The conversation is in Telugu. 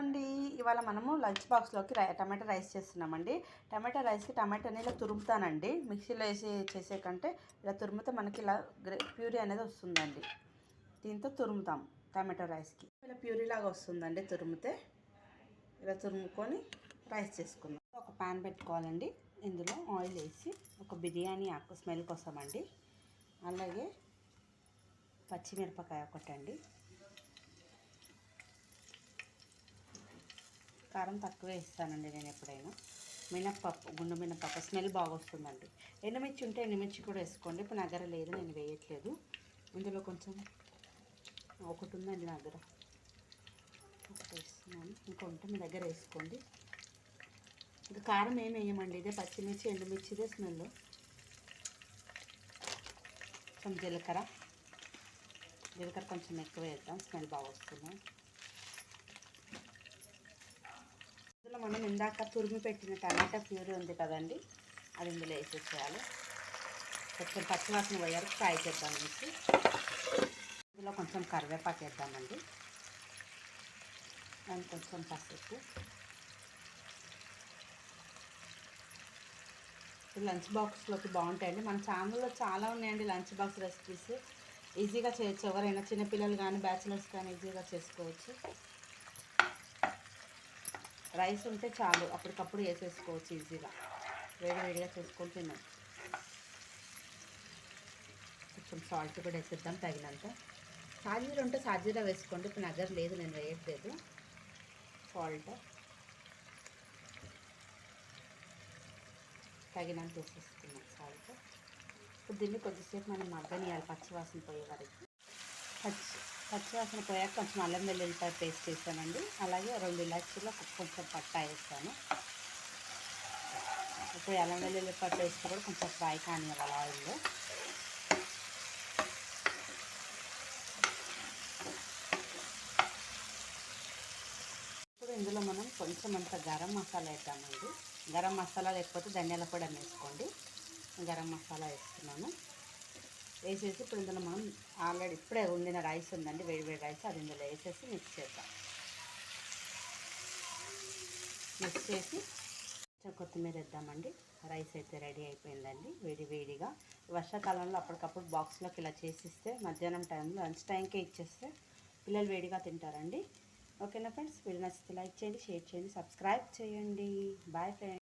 అండి ఇవాళ మనము లంచ్ బాక్స్లోకి రై టమాటా రైస్ చేస్తున్నామండి. టమాటా రైస్కి టమాటాని ఇలా తురుముతానండి. మిక్సీలో వేసి చేసే కంటే ఇలా తురిమితే మనకి ఇలా గ్రే ప్యూరీ అనేది వస్తుందండి. దీంతో తురుముతాం టమాటా రైస్కి. ఇలా ప్యూరీ లాగా వస్తుందండి తురిమితే. ఇలా తురుముకొని రైస్ చేసుకుందాం. ఒక పాన్ పెట్టుకోవాలండి. ఇందులో ఆయిల్ వేసి ఒక బిర్యానీ ఆకు స్మెల్ కోసమండి. అలాగే పచ్చిమిరపకాయ ఒకటండి. కారం తక్కువే ఇస్తానండి నేను ఎప్పుడైనా. మినప్పప్పు గుండు మినప్పప్పు స్మెల్ బాగా వస్తుందండి ఎండుమిర్చి ఉంటే ఎండుమిర్చి కూడా వేసుకోండి. ఇప్పుడు నగర లేదు నేను వేయట్లేదు. ఇందులో కొంచెం ఒకటి ఉందండి నా దగ్గర. ఒకటి వేస్తున్నాను. ఇంకా ఉంటే మీ దగ్గర వేసుకోండి. ఇంకా కారం ఏమి వేయమండి? ఇదే పచ్చిమిర్చి ఎండుమిర్చి ఇదే స్మెల్. కొంచెం జీలకర్ర. జీలకర్ర కొంచెం ఎక్కువ వేద్దాం. స్మెల్ బాగా వస్తుంది ఇందులో మనం ఇందాక తురిమి పెట్టిన టమాటా ప్యూరీ ఉంది కదండి అది ఇందులో వేసేసేయాలి. కొంచెం పచ్చివాసన పోయారు ఫ్రై చేద్దాం అనేసి. ఇందులో కొంచెం కరివేపాకు వేద్దామండి. దాని కొంచెం పసుపు. లంచ్ బాక్స్లోకి బాగుంటాయండి. మన ఛానల్లో చాలా ఉన్నాయండి లంచ్ బాక్స్ రెసిపీస్. ఈజీగా చేయొచ్చు. ఎవరైనా చిన్నపిల్లలు కానీ బ్యాచిలర్స్ కానీ ఈజీగా చేసుకోవచ్చు. రైస్ ఉంటే చాలు. అప్పటికప్పుడు వేసేసుకోవచ్చు ఈజీగా. వేడి వేడిగా చేసుకొని తిన్నాం. కొంచెం సాల్ట్ కూడా వేసేద్దాం తగినంత. సాజీర ఉంటే సాజీరా వేసుకోండి. ఇప్పుడు నా దగ్గర లేదు నేను వేయట్లేదు. సాల్ట్ తగినంత వేసేసుకున్నాం సాల్ట్ ఇప్పుడు దీన్ని కొద్దిసేపు మనం మగ్గనియాలి పచ్చివాసన పోయే వరకు. పచ్చివాసన పోయాక కొంచెం అల్లం వెల్లుల్లిపాయ పేస్ట్ వేసానండి అలాగే రెండు ఇలాచీలో కొంచెం పట్టా వేస్తాను ఇప్పుడు అల్లం వెల్లుల్లిపాయ పేస్ట్ కూడా కొంచెం ఫ్రై కానివ్వాలి ఆయిల్లో. ఇప్పుడు ఇందులో మనం కొంచెం అంత గరం మసాలా వేద్దామండి గరం మసాలా లేకపోతే ధనియాల కూడా వేసుకోండి గరం మసాలా వేస్తున్నాను. వేసేసి ఇప్పుడు ఇందులో మనం ఆల్రెడీ ఇప్పుడే వండిన రైస్ ఉందండి వేడి వేడి రైస్ అది ఇందులో వేసేసి మిక్స్ చేద్దాం. మిక్స్ చేసి కొంచెం కొత్తిమీర వేద్దామండి. రైస్ అయితే రెడీ అయిపోయిందండి వేడి వేడిగా. వర్షాకాలంలో అప్పటికప్పుడు బాక్స్లోకి ఇలా చేసిస్తే మధ్యాహ్నం టైంలో లంచ్ టైంకే ఇచ్చేస్తే పిల్లలు వేడిగా తింటారండి. ఓకేనా ఫ్రెండ్స్ వీళ్ళు నచ్చితే లైక్ చేయండి షేర్ చేయండి సబ్స్క్రైబ్ చేయండి. Bye friends